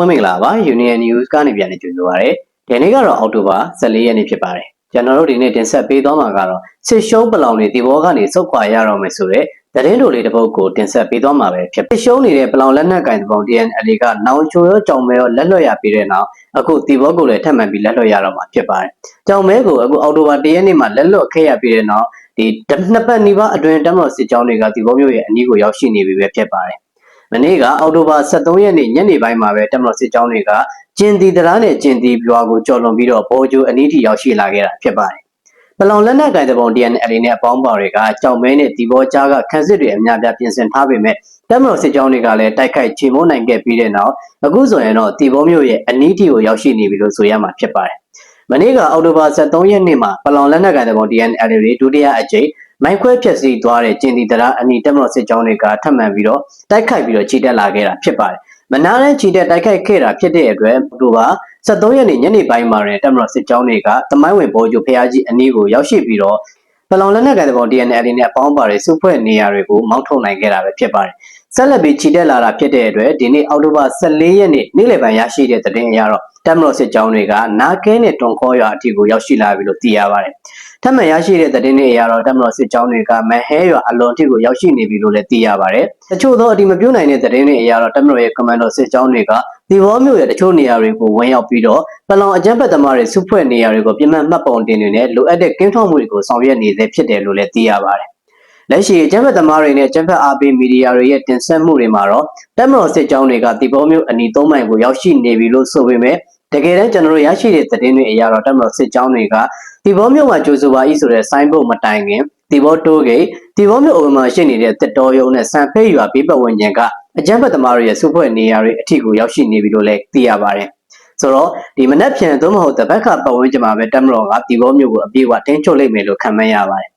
မင်္ဂလာပါ Union News ကနေပြန်လည်ကြိုဆိုပါရစေ။ဒီနေ့ကတော့အောက်တိုဘာ14ရက်နေ့ဖြစ်ပါတယ်။ကျွန်တော်တို့ဒီနေ့တင်ဆက်ပေးသွားမှာကတော့စစ်ရှုံးပလောင်တွေဒီဘောကနေစုတ်ခွာရတော့မယ်ဆိုတဲ့သတင်းတို့လေးတစ်ပုဒ်ကိုတင်ဆက်ပေးသွားမှာပဲဖြစ်။စစ်ရှုံးနေတဲ့ပလောင်လက်နက်ကင်တပုံ DNL ကနောင်ချိုရောကြောင်မဲရောလက်လွတ်ရပြီးတဲ့နောက်အခုဒီဘောကိုလည်းထပ်မံပြီးလက်လွတ်ရတော့မှာဖြစ်ပါတယ်။ကြောင်မဲကိုအခုအောက်တိုဘာ1ရက်နေ့မှာလက်လွတ်ခဲ့ရပြီးတဲ့နောက်ဒီနှစ်ပတ်နီးပါးအတွင်းတမတော်စစ်ကြောင်းတွေကဒီဘောမျိုးရဲ့အနီးကိုရောက်ရှိနေပြီပဲဖြစ်ပါတယ်။ မနေ့ကအောက်တိုဘာ23ရက်နေ့ညနေပိုင်းမှာပဲတက်မတော်စစ်ကြောင်းတွေကကျင်တီတရားနဲ့ကျင်တီပြွာကိုကျော်လွန်ပြီးတော့ပေါ်ကျိုအနီးထိရောက်ရှိလာခဲ့တာဖြစ်ပါတယ်။ပလောင်လက်နက်ကိုင်တဲ့ပုံ DNL နဲ့အပေါင်းပါတွေကကြောင်မဲနဲ့ဒီဘောကြားကခန်းစစ်တွေအများပြပြင်ဆင်ထားပေမဲ့တက်မတော်စစ်ကြောင်းတွေကလည်းတိုက်ခိုက်ချေမိုးနိုင်ခဲ့ပြီးတဲ့နောက်အခုဆိုရင်တော့ဒီဘောမျိုးရဲ့အနီးထိကိုရောက်ရှိနေပြီလို့ဆိုရမှာဖြစ်ပါတယ်။မနေ့ကအောက်တိုဘာ23ရက်နေ့မှာပလောင်လက်နက်ကိုင်တဲ့ပုံ DNL တွေဒုတိယအကြိမ် မိုင်းခွဲဖြက်စီးသွားတဲ့ကျင်တီတရားအနီတက်မတော်စစ်ကြောင်းတွေကထပ်မံပြီးတော့တိုက်ခိုက်ပြီးတော့ခြေတက်လာခဲ့တာဖြစ်ပါတယ်။မနာနဲ့ခြေတက်တိုက်ခိုက်ခဲ့တာဖြစ်တဲ့အတွက်သူက73ရက်နေ့ညနေပိုင်းမှာရင်တက်မတော်စစ်ကြောင်းတွေကတမိုင်းဝင်ဘောကျိုဖျားကြီးအနီးကိုရောက်ရှိပြီးတော့ပလောင်လက်နက်ကိုင်တဲ့ပုံ DNL နဲ့အပေါင်းပါတွေစုဖွဲ့နေရာတွေကိုမောင်းထုတ်နိုင်ခဲ့တာပဲဖြစ်ပါတယ်။ ဆက်လက်ပြီးခြေတက်လာတာဖြစ်တဲ့အတွက်ဒီနေ့အောက်တိုဘာ14ရက်နေ့နေ့လယ်ပိုင်းရရှိတဲ့သတင်းအရတော့တက်မတော်စစ်ကြောင်းတွေကနာကဲနဲ့တွန်ခေါ်ရွာအထိကိုရောက်ရှိလာပြီလို့သိရပါတယ်။ထပ်မံရရှိတဲ့သတင်းတွေအရတော့တက်မတော်စစ်ကြောင်းတွေကမဟဲရွာအလွန်ထိကိုရောက်ရှိနေပြီလို့လည်းသိရပါတယ်။တချို့သောအဒီမပြုတ်နိုင်တဲ့သတင်းတွေအရတော့တက်မတော်ရဲ့ကွန်မန်ဒိုစစ်ကြောင်းတွေကဒီဘောမျိုးရဲ့တချို့နေရာတွေကိုဝင်ရောက်ပြီးတော့ပလောင်အကြမ်းဖက်သမားတွေစုဖွဲ့နေရာတွေကိုပြင်းမှတ်မှတ်ပုံတင်နေနဲ့လိုအပ်တဲ့ကင်းထောက်မှုတွေကိုဆောင်ရွက်နေသေးဖြစ်တယ်လို့လည်းသိရပါတယ်။ လက်ရှိကျန်းဖက်သမားတွေနဲ့ကျန်းဖက်အားပေးမီဒီယာတွေရဲ့တင်ဆက်မှုတွေမှာတော့တက်မတော်စစ်ကြောင်းတွေကဒီဘောမျိုးအနီသုံးမိုင်ကိုရောက်ရှိနေပြီလို့ဆိုပေမဲ့တကယ်တမ်းကျွန်တော်တို့ရရှိတဲ့သတင်းတွေအရတော့တက်မတော်စစ်ကြောင်းတွေကဒီဘောမျိုးမှာကြိုးဆိုပါဤဆိုတဲ့ဆိုင်းဘုတ်မတိုင်ခင်ဒီဘောတိုးဂိတ်ဒီဘောမျိုးအိုမှာရှိနေတဲ့တက်တော်ရုံနဲ့စံဖေးရွာဘေးပတ်ဝန်းကျင်ကအကြမ်းဖက်သမားတွေရဲ့စုဖွဲ့နေရာတွေအထိကိုရောက်ရှိနေပြီလို့လည်းသိရပါတယ်ဆိုတော့ဒီမနက်ဖြန်သို့မဟုတ်တပတ်ခပတ်ဝန်းကျင်မှာပဲတက်မတော်ကဒီဘောမျိုးကိုအပြေးအဝတင်းချုပ်လိုက်မယ်လို့ခံမှန်းရပါတယ်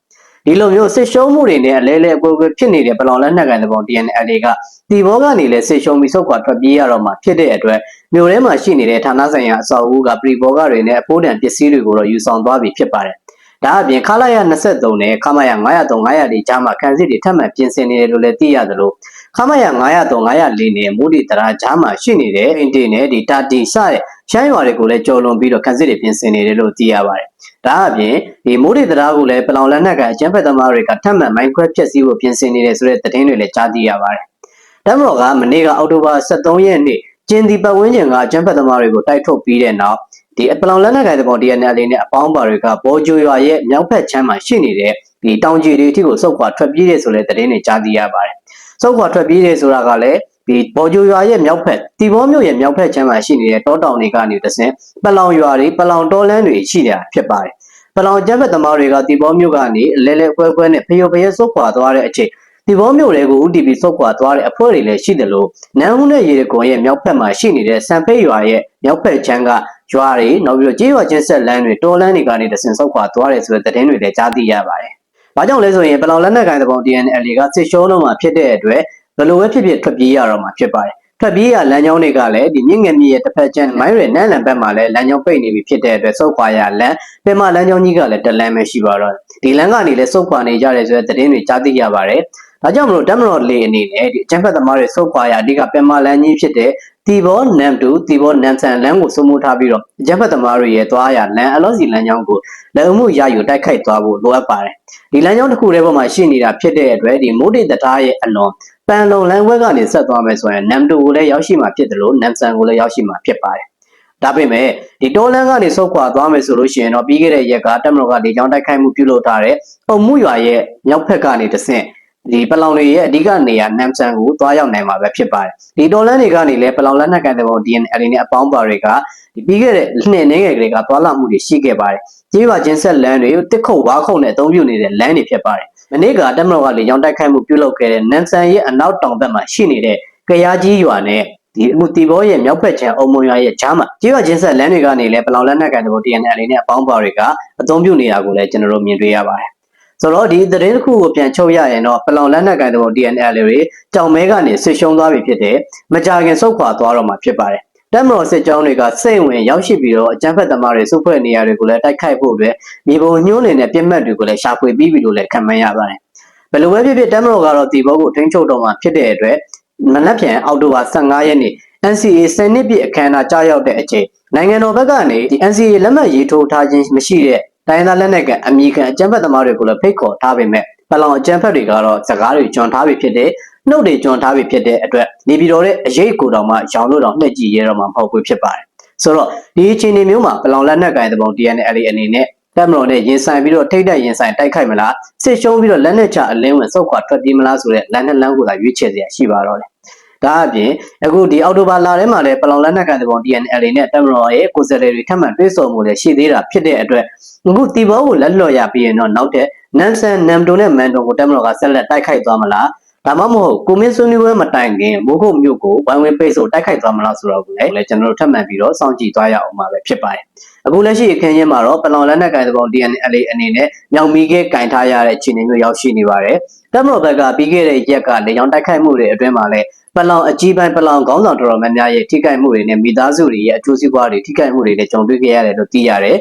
ဒီလိုမျိုးစစ်ရှုံးမှုတွေနဲ့အလဲလဲအကွယ်ကွယ်ဖြစ်နေတဲ့ပလောင်လက်နက်ကန်တဲ့ပုံ DNL တွေကဒီဘောကနေလဲစစ်ရှုံးပြီးဆုတ်ခွာထွက်ပြေးရတော့မှဖြစ်တဲ့အတွက်မြို့ထဲမှာရှိနေတဲ့ဌာနဆိုင်ရာအဆောက်အဦကပရိဘောဂတွေနဲ့အဖိုးတန်ပစ္စည်းတွေကိုတော့ယူဆောင်သွားပြီဖြစ်ပါတယ်ဒါအပြင်ခလာရ23နဲ့ခမရ903 904ကြားမှာကန်စစ်တွေထပ်မံပြင်ဆင်နေတယ်လို့လည်းသိရသလိုခမရ903 904နဲ့မူဒီတရာကြားမှာရှိနေတဲ့အင်တီနဲ့ဒီတာတီစတဲ့ ရှမ်းရွာတွေကိုလည်းကြော်လွန်ပြီးတော့ကန်စစ်တွေပြင်ဆင်နေတယ်လို့သိရပါတယ်။ဒါအပြင်ဒီမိုးဒီတရားကိုလည်းပလောင်လက်နက်ကအကျန်းဖက်သမားတွေကထပ်မံမိုင်းခွဲဖျက်ဆီးဖို့ပြင်ဆင်နေတယ်ဆိုတဲ့သတင်းတွေလည်းကြားသိရပါတယ်။တမတော်ကမနေ့ကအောက်တိုဘာ23ရက်နေ့ကျင်းဒီပတ်ဝန်းကျင်ကအကျန်းဖက်သမားတွေကိုတိုက်ထုတ်ပြီးတဲ့နောက်ဒီပလောင်လက်နက်ကိုင်တဲ့ပေါ် DNL လေးနဲ့အပေါင်းပါတွေကဘောဂျိုရွာရဲ့မြောက်ဖက်ချမ်းမှာရှိနေတဲ့ဒီတောင်ကြီးတွေအထိကိုစုပ်ခွာထွက်ပြေးတယ်ဆိုတဲ့သတင်းတွေကြားသိရပါတယ်။စုပ်ခွာထွက်ပြေးတယ်ဆိုတာကလည်း ဒီဘော်ဂျိုရွာရဲ့မြောက်ဖက်တီဘောမြို့ရဲ့မြောက်ဖက်ချမ်းမှာရှိနေတဲ့တောတောင်တွေကနေတဆင်ပလောင်ရွာတွေပလောင်တောလန်းတွေရှိနေတာဖြစ်ပါတယ်။ပလောင်ကျန်းဖက်သမားတွေကတီဘောမြို့ကနေလဲလဲကွဲကွဲနဲ့ဖျော်ဖျဲစုပ်ခွာသွားတဲ့အချိန်ဒီဘောမြို့တွေကို UTP စုပ်ခွာသွားတဲ့အဖွဲ့တွေလည်းရှိတယ်လို့နန်းဦးနဲ့ရေကွန်ရဲ့မြောက်ဖက်မှာရှိနေတဲ့စံဖိတ်ရွာရဲ့မြောက်ဖက်ချမ်းကရွာတွေနောက်ပြီးတော့ကြေးရွာချင်းဆက်လန်းတွေတောလန်းတွေကနေတဆင်စုပ်ခွာသွားတယ်ဆိုတဲ့သတင်းတွေလည်းကြားသိရပါတယ်။ဘာကြောင့်လဲဆိုရင်ပလောင်လက်နက်ကိုင်တဲ့ပုံ DNL ကစစ်ရှုံးတော့မှာဖြစ်တဲ့အတွက် ဘယ်လိုပဲဖြစ်ဖြစ်ထွက်ပြေးရတော့မှာဖြစ်ပါတယ်။ထွက်ပြေးရလမ်းကြောင်းတွေကလည်းဒီမြင့်ငယ်မြစ်ရဲ့တစ်ဖက်ကျန်မိုင်းရနန်းလန်ဘက်မှာလည်းလမ်းကြောင်းပိတ်နေပြီဖြစ်တဲ့အတွက်စုပ်ခွာရလမ်းပင်မလမ်းကြောင်းကြီးကလည်းတလမ်းပဲရှိပါတော့ဒီလမ်းကနေလည်းစုပ်ခွာနေကြတယ်ဆိုတဲ့သတင်းတွေကြားသိရပါတယ်။ဒါကြောင့်မလို့တမတော်လေးအနေနဲ့ဒီအချမ်းဖက်သမားတွေစုပ်ခွာရအဓိကပင်မလမ်းကြီးဖြစ်တဲ့တီဘောနမ်တူတီဘောနမ်ဆန်လမ်းကိုစိုးမိုးထားပြီးတော့အကြမ်းဖက်သမားတွေရဲ့သွားရလမ်းအလောစီလမ်းကြောင်းကိုလက်မှုရယူတိုက်ခိုက်သွားဖို့လိုအပ်ပါတယ်ဒီလမ်းကြောင်းတစ်ခုတည်းပေါ်မှာရှိနေတာဖြစ်တဲ့အတွက်ဒီမိုးတေတသားရဲ့အလွန် ပန်လုံလမ်းဝဲကနေဆက်သွားမယ်ဆိုရင်နမ်တူကိုလည်းရောက်ရှိမှာဖြစ်တယ်လို့နမ်ဆန်ကိုလည်းရောက်ရှိမှာဖြစ်ပါတယ်ဒါပေမဲ့ဒီတောလန်းကနေဆုတ်ခွာသွားမယ်ဆိုလို့ရှိရင်တော့ပြီးခဲ့တဲ့ရက်ကတက်မတော်ကလေကြောင်းတိုက်ခိုက်မှုပြုလုပ်ထားတဲ့ပုံမှုရွာရဲ့မြောက်ဖက်ကနေတဆင့်ဒီပလောင်တွေရဲ့အဓိကနေရာနမ်ဆန်ကိုသွားရောက်နိုင်မှာပဲဖြစ်ပါတယ်ဒီဒေါ်လန်တွေကနေလည်းပလောင်လက်နက်ကန်တဲ့ပုံ DNL နဲ့အပေါင်းပါတွေကဒီပြီးခဲ့တဲ့နှစ်နေငယ်ကလေးကသွားလာမှုတွေရှိခဲ့ပါတယ်ကြေးပါချင်းဆက်လမ်းတွေတစ်ခုတ်ဝါခုတ်နဲ့အသုံးပြုနေတဲ့လမ်းတွေဖြစ်ပါတယ် မနေ့ကတက်မတော်ကလေကြောင်းတိုက်ခိုက်မှုပြုလုပ်ခဲ့တဲ့နမ်ဆန်ရဲ့အနောက်တောင်ဘက်မှာရှိနေတဲ့ကရားကြီးရွာနဲ့ဒီအမှုတီဘောရဲ့မြောက်ဖက်ချံအုံမွန်ရွာရဲ့ဂျားမှာကြေးပါချင်းဆက်လမ်းတွေကနေလည်းပလောင်လက်နက်ကန်တဲ့ပုံ DNL နဲ့အပေါင်းပါတွေကအသုံးပြုနေတာကိုလည်းကျွန်တော်တို့မြင်တွေ့ရပါတယ်ဆိုတော့ဒီသတင်းတစ်ခုကိုပြန်ချုပ်ရရင်တော့ပလောင်လက်နက်ကိုင်တဲ့ DNL တွေတောင်မဲကနေဆွရှုံးသွားပြီဖြစ်တဲ့မကြာခင်ဆုတ်ခွာသွားတော့မှာဖြစ်ပါတယ် တက်မတော်စစ်ကြောင်းတွေကစိတ်ဝင်ရောက်ရှိပြီးတော့အကြမ်းဖက်သမားတွေစုဖွဲ့နေရတွေကိုလည်းတိုက်ခိုက်ဖို့အတွက်မြေပုံညှိုးနေတဲ့ပြစ်မှတ်တွေကိုလည်းရှာဖွေပြီးပြီလို့လည်းခံမှန်းရပါတယ်ဘယ်လိုပဲဖြစ်ဖြစ်တက်မတော်ကတော့ဒီဘောကိုထိန်းချုပ်တော့မှာဖြစ်တဲ့အတွက်မနက်ဖြန်အောက်တိုဘာ15ရက်နေ့ NCA စနစ်ပြည့်အခမ်းအနားကြားရောက်တဲ့အချိန်နိုင်ငံတော်ဘက်ကနေဒီ NCA လက်မှတ်ရေးထိုးထားခြင်းမရှိတဲ့တိုင်းသားလက်နက်ကန်အမိခံအကြမ်းဖက်သမားတွေကိုလည်းဖိတ်ခေါ်ထားပေမဲ့ပလောင်အကြမ်းဖက်တွေကတော့စကားတွေကြွန်ထားပြီးဖြစ်တဲ့ နှုတ်တွေကျွန်ထားပြီးဖြစ်တဲ့အတွက်နေပြည်တော်ရဲ့အရေးကိုတော်မှရောင်လို့တော့နှက်ကြည့်ရတော့မှမဟုတ်ဘူးဖြစ်ပါတယ်ဆိုတော့ဒီအခြေအနေမျိုးမှာပလောင်လက်နက်ကင်တပုံ TNLA အနေနဲ့တက်မတော်နဲ့ရင်ဆိုင်ပြီးတော့ထိတ်တက်ရင်ဆိုင်တိုက်ခိုက်မလားစစ်ရှုံးပြီးတော့လက်နက်ချအလင်းဝင်စောက်ခွာထွက်ပြေးမလားဆိုတဲ့လမ်းနဲ့လမ်းကိုသာရွေးချယ်စရာရှိပါတော့တယ်ဒါအပြင်အခုဒီအောက်တိုဘာလထဲမှာလည်းပလောင်လက်နက်ကန်တပုံ DNLA နဲ့တပ်မတော်ရဲ့ကိုယ်စားလှယ်တွေထပ်မံတွေ့ဆုံမှုလည်းရှိသေးတာဖြစ်တဲ့အတွက်အခုတီဘောကိုလက်လွတ်ရပြီးရင်တော့နောက်တဲ့နန်ဆန်နမ်တိုနဲ့မန်တိုကိုတပ်မတော်ကဆက်လက်တိုက်ခိုက်သွားမလား ဒါမှမဟုတ်ကိုမင်းဆွေးနွေးပွဲမတိုင်ခင်မိုးခုတ်မြို့ကိုဝိုင်းဝန်းပိတ်ဆို့တိုက်ခိုက်သွားမလားဆိုတော့ကိုလည်းကျွန်တော်တို့ထပ်မံပြီးတော့စောင့်ကြည့်သွားရအောင်ပါပဲဖြစ်ပါတယ်အခုလက်ရှိအခင်းချင်းမှာတော့ပလောင်လက်နက်ကိုင်သဘော DNL အနေနဲ့မြောင်မီကဲကင်ထားရတဲ့အခြေအနေမျိုးရောက်ရှိနေပါတယ်တက်မတော်ဘက်ကပြီးခဲ့တဲ့ရက်ကလေကြောင်းတိုက်ခိုက်မှုတွေအတွင်းမှာလည်းပလောင်အကြီးပိုင်းပလောင်ခေါင်းဆောင်တော်တော်များများရဲ့ထိခိုက်မှုတွေနဲ့မိသားစုတွေရဲ့အကျိုးစီးပွားတွေထိခိုက်မှုတွေနဲ့ကြုံတွေ့ခဲ့ရတယ်လို့သိရတယ်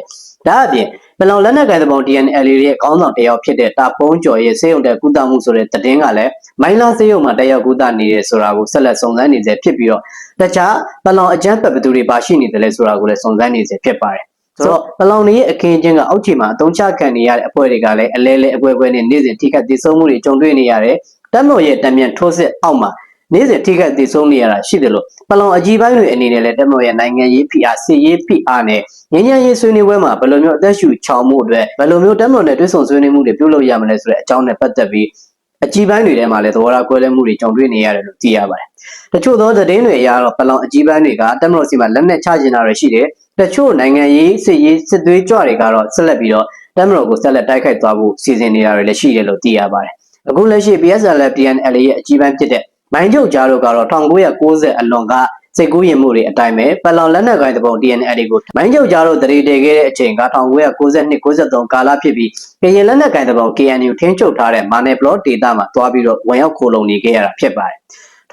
ဒါအပြင်ပလောင်လက်နက်ကိုင်သဘော DNL ရဲ့ခေါင်းဆောင်တယောက်ဖြစ်တဲ့တာပုံးကျော်ရဲ့စေယုံတဲ့ကုသမှုဆိုတဲ့သတင်းကလည်းမိုင်းလာစေယုံမှာတယောက်ကုသနေတယ်ဆိုတာကိုဆက်လက်စုံစမ်းနေစေဖြစ်ပြီးတော့တခြားပလောင်အကြမ်းဖက်ဘသူတွေပါရှိနေတယ်လဲဆိုတာကိုလည်းစုံစမ်းနေစေဖြစ်ပါတယ်ဆိုတော့ပလောင်တွေရဲ့အခင်းချင်းကအောက်ခြေမှာအတုံးချခံနေရတဲ့အဖွဲ့တွေကလည်းအလဲလဲအကွဲကွဲနဲ့နေ့စဉ်ထိခိုက်ဒေဆုံးမှုတွေကြုံတွေ့နေရတယ်တက်မော်ရဲ့တံမြန်ထိုးစစ်အောက်မှာ နေ့စဉ်ထိခိုက်ဒေဆုံးနေရတာရှိတယ်လို့ပလောင်အကြီးပိုင်းတွေအနေနဲ့လည်းတက်မော်ရဲ့နိုင်ငံရေးဖိအားစစ်ရေးဖိအားနဲ့ငញ្ញရေးဆွေးနွေးပွဲမှာဘယ်လိုမျိုးအသက်ရှူချောင်မှုအတွက်ဘယ်လိုမျိုးတက်မော်နဲ့တွဲဆုံဆွေးနွေးမှုတွေပြုလုပ်ရမလဲဆိုတဲ့အကြောင်းနဲ့ပတ်သက်ပြီးအကြီးပိုင်းတွေထဲမှာလည်းသဘောထားကွဲလွဲမှုတွေကြုံတွေ့နေရတယ်လို့သိရပါတယ်။တချို့သောသတင်းတွေအရတော့ပလောင်အကြီးပိုင်းတွေကတက်မတော်စီမှာလက်နက်ချကျင်တာတွေရှိတယ်။တချို့နိုင်ငံရေးစစ်ရေးစစ်သွေးကြွတွေကတော့ဆက်လက်ပြီးတော့တက်မတော်ကိုဆက်လက်တိုက်ခိုက်သွားဖို့စီစဉ်နေတာတွေလည်းရှိတယ်လို့သိရပါတယ်။အခုလက်ရှိ PSL PNL ရဲ့အကြီးပိုင်းဖြစ်တဲ့ မိုင်းချုပ်ကြားတို့ကတော့1990အလွန်ကစိတ်ကူးရင်မှုတွေအတိုင်းပဲပလောင်လက်နက်ကိုင်တပုံ DNL ကိုမိုင်းချုပ်ကြားတို့တရေတည်ခဲ့တဲ့အချိန်က1992 93ကာလဖြစ်ပြီးကရင်လက်နက်ကိုင်တပုံ KNU ထင်းချုပ်ထားတဲ့မာနယ်ဘလော့ဒေတာမှာတွားပြီးတော့ဝင်ရောက်ခိုလုံနေခဲ့ရတာဖြစ်ပါတယ်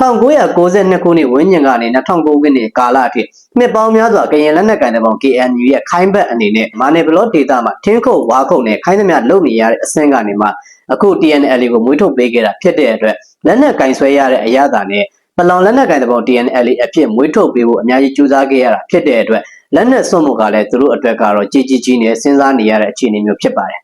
1992ခုနှစ်ဝန်းကျင်ကနေ2009ခုနှစ်ကာလအထိနှစ်ပေါင်းများစွာကရင်လက်နက်ကိုင်တဲ့ပုံ KNU ရဲ့ခိုင်းဘက်အနေနဲ့မာနယ်ဘလော့ဒေတာမှာထင်းခုတ်ဝါခုတ်နဲ့ခိုင်းသမျှလုပ်နေရတဲ့အဆင့်ကနေမှ အခု TNL ကိုမွေးထုတ်ပေးခဲ့တာဖြစ်တဲ့အတွက်လက်နက်ကင်ဆွဲရတဲ့အရာသာနဲ့ပလောင်လက်နက်ကင်တဲ့ပုံ TNL အဖြစ်မွေးထုတ်ပေးဖို့အများကြီးကြိုးစားခဲ့ရတာဖြစ်တဲ့အတွက်လက်နက်စွန့်မှုကလည်းသူတို့အတွက်ကတော့ကြီးကြီးကြီးနဲ့စဉ်းစားနေရတဲ့အခြေအနေမျိုးဖြစ်ပါတယ်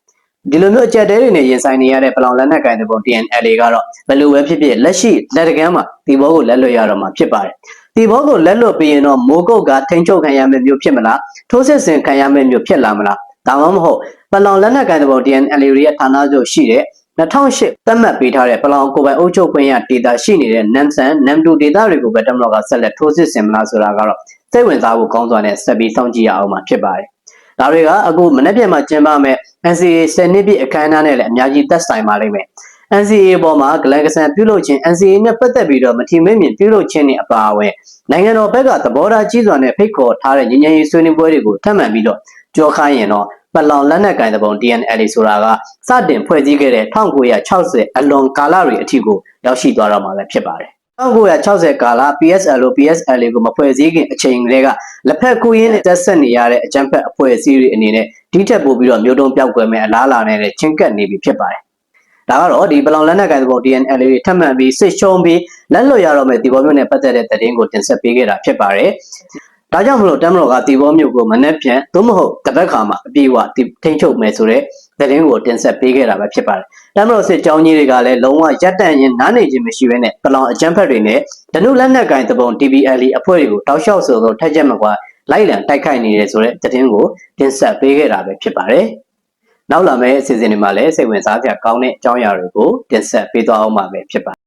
ဒီလိုမျိုးအကြက်တဲတွေနဲ့ရင်ဆိုင်နေရတဲ့ပလောင်လက်နက်ကင်တဲ့ပုံ TNL ကတော့ဘယ်လိုပဲဖြစ်ဖြစ်လက်ရှိလက်တကမ်းမှာဒီဘောကိုလက်လွတ်ရတော့မှာဖြစ်ပါတယ်ဒီဘောကိုလက်လွတ်ပြီးရင်တော့မိုးကုတ်ကထိန်ချုပ်ခံရမယ့်မျိုးဖြစ်မလားထိုးစစ်ဆင်ခံရမယ့်မျိုးဖြစ်လာမလားဒါမှမဟုတ်ပလောင်လက်နက်ကန်တဲ့ပုံ DNL ရဲ့ဌာနချုပ်ရှိတဲ့ 2008သတ်မှတ်ပေးထားတဲ့ပလောင်ကိုယ်ပိုင်အုပ်ချုပ်ခွင့်ရဒေတာရှိနေတဲ့နမ်ဆန်နမ်တူဒေတာတွေကိုပဲတမလောက်ကဆက်လက်ထိုးစစ်ဆင်မလားဆိုတာကတော့စိတ်ဝင်စားဖို့ကောင်းစွာနဲ့ဆက်ပြီးစောင့်ကြည့်ရအောင်မှာဖြစ်ပါတယ်။ဒါတွေကအခုမနေ့ပြန်မှာကျင်းပမဲ့ NCA 10နှစ်ပြည့်အခမ်းအနားနဲ့လည်းအများကြီးသက်ဆိုင်ပါလိမ့်မယ်။ NCA ပေါ်မှာဂလန်ကဆန်ပြုလုပ်ခြင်း NCA နဲ့ပတ်သက်ပြီးတော့မထီမဲ့မြင်ပြုလုပ်ခြင်းနဲ့အပါအဝင်နိုင်ငံတော်ဘက်ကသဘောထားကြီးစွာနဲ့ဖိတ်ခေါ်ထားတဲ့ညီညာရေးဆွေးနွေးပွဲတွေကိုထပ်မံပြီးတော့ကြောခိုင်းရင်တော့ ပလောင်လက်နက်ကင်တဲ့ပုံ DNL ဆိုတာကစတင်ဖွဲ့စည်းခဲ့တဲ့1960အလွန်ကာလတွေအထိကိုရောက်ရှိသွားတော့မှာလည်းဖြစ်ပါတယ်1960ကာလ PSL လို့ PSL ကိုမဖွဲ့စည်းခင်အချိန်ကလေးကလက်ဖက်ကူရင်းနဲ့တက်ဆက်နေရတဲ့အကြမ်းဖက်အဖွဲ့အစည်းတွေအနေနဲ့ဒီထက်ပိုပြီးတော့မျိုးတုံးပြောက်ကွယ်မဲ့အလားအလာနဲ့ချင်းကပ်နေပြီဖြစ်ပါတယ်။ဒါကတော့ဒီပလောင်လက်နက်ကိုင်သဘော DNL တွေထပ်မံပြီးစစ်ရှုံးပြီးလက်လွတ်ရတော့မဲ့ဒီဘောမျိုးနဲ့ပတ်သက်တဲ့သတင်းကိုတင်ဆက်ပေးခဲ့တာဖြစ်ပါတယ်။ ဒါကြောင့်မလို့တမ်မတော်ကတီဘောမြို့ကိုမနှက်ပြန်သို့မဟုတ်တပတ်ခါမှာအပြေအဝထိန်းချုပ်မယ်ဆိုတဲ့သတင်းကိုတင်ဆက်ပေးခဲ့တာပဲဖြစ်ပါတယ်။တမ်မတော်စစ်ကြောင်းကြီးတွေကလည်းလုံးဝရပ်တန့်ရင်နားနေခြင်းမရှိဘဲနဲ့ပလောင်အကြမ်းဖက်တွေနဲ့ဒနုလက်နက်ကင်တပုံ TBL အဖွဲ့တွေကိုတောက်လျှောက်ဆိုသောထက်ချက်မကွာလိုက်လံတိုက်ခိုက်နေတယ်ဆိုတဲ့သတင်းကိုတင်ဆက်ပေးခဲ့တာပဲဖြစ်ပါတယ်။နောက်လာမယ့်အစီအစဉ်တွေမှာလည်းစိတ်ဝင်စားစရာကောင်းတဲ့အကြောင်းအရာတွေကိုတင်ဆက်ပေးသွားအောင်ပါပဲဖြစ်ပါတယ်